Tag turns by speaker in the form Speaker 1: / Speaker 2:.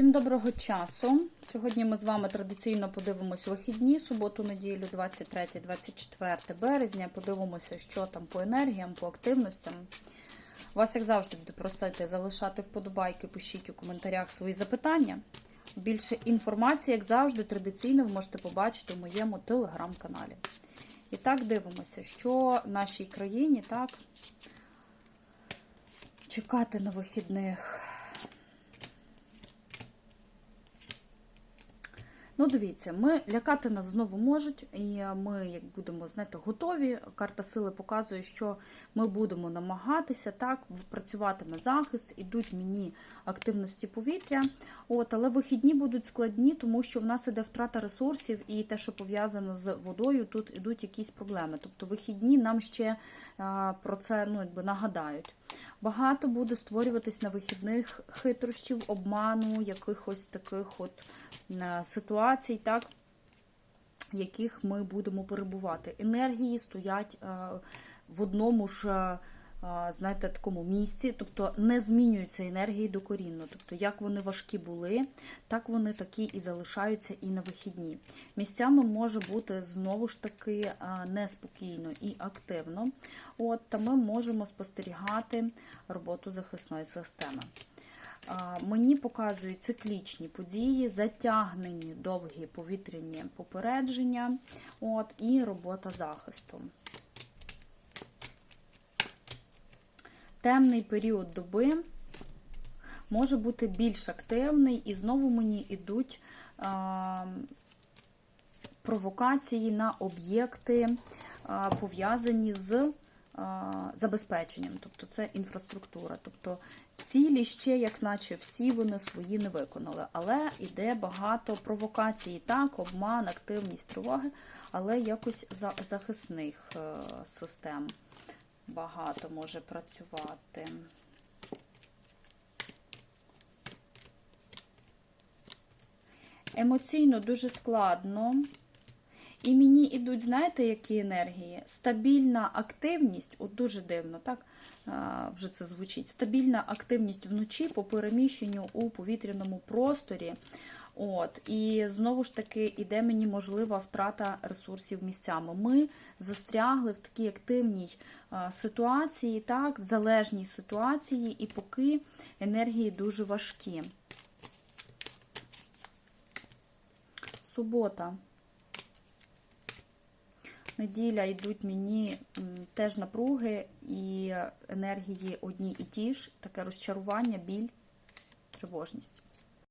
Speaker 1: Всім доброго часу. Сьогодні ми з вами традиційно подивимось вихідні, суботу, неділю, 23-24 березня. Подивимося, що там по енергіям, по активностям. Вас, як завжди, буду просити залишати вподобайки, пишіть у коментарях свої запитання. Більше інформації, як завжди, традиційно ви можете побачити в моєму телеграм-каналі. І так дивимося, що нашій країні так чекати на вихідних. Ну, дивіться, ми лякати нас знову можуть, і ми, як будемо знаєте, готові. Карта сили показує, що ми будемо намагатися так, працюватиме захист, ідуть мені активності повітря. От, але вихідні будуть складні, тому що в нас іде втрата ресурсів, і те, що пов'язано з водою, тут ідуть якісь проблеми. Тобто вихідні нам ще а, про це ну, якби нагадають. Багато буде створюватись на вихідних хитрощів, обману, якихось таких от е, ситуацій, так, в яких ми будемо перебувати. Енергії стоять е, в одному ж, е, знаєте, такому місці, тобто не змінюються енергії докорінно. Тобто, як вони важкі були, так вони такі і залишаються і на вихідні. Місцями може бути знову ж таки неспокійно і активно. От, Та ми можемо спостерігати роботу захисної системи. Мені показують циклічні події, затягнені довгі повітряні попередження от, і робота захисту. Темний період доби може бути більш активний, і знову мені йдуть провокації на об'єкти, пов'язані з забезпеченням, тобто це інфраструктура. Тобто цілі ще, як наче всі вони свої не виконали. Але йде багато провокацій, так, обман, активність тривоги, але якось захисних е, систем багато може працювати. Емоційно дуже складно. І мені йдуть, знаєте, які енергії? Стабільна активність, от дуже дивно, так? Вже це звучить. Стабільна активність вночі по переміщенню у повітряному просторі. От, І знову ж таки іде мені можлива втрата ресурсів місцями. Ми застрягли в такій активній ситуації, так, в залежній ситуації, і поки енергії дуже важкі. Субота. Неділя йдуть мені теж напруги і енергії одні і ті ж, таке розчарування, біль, тривожність.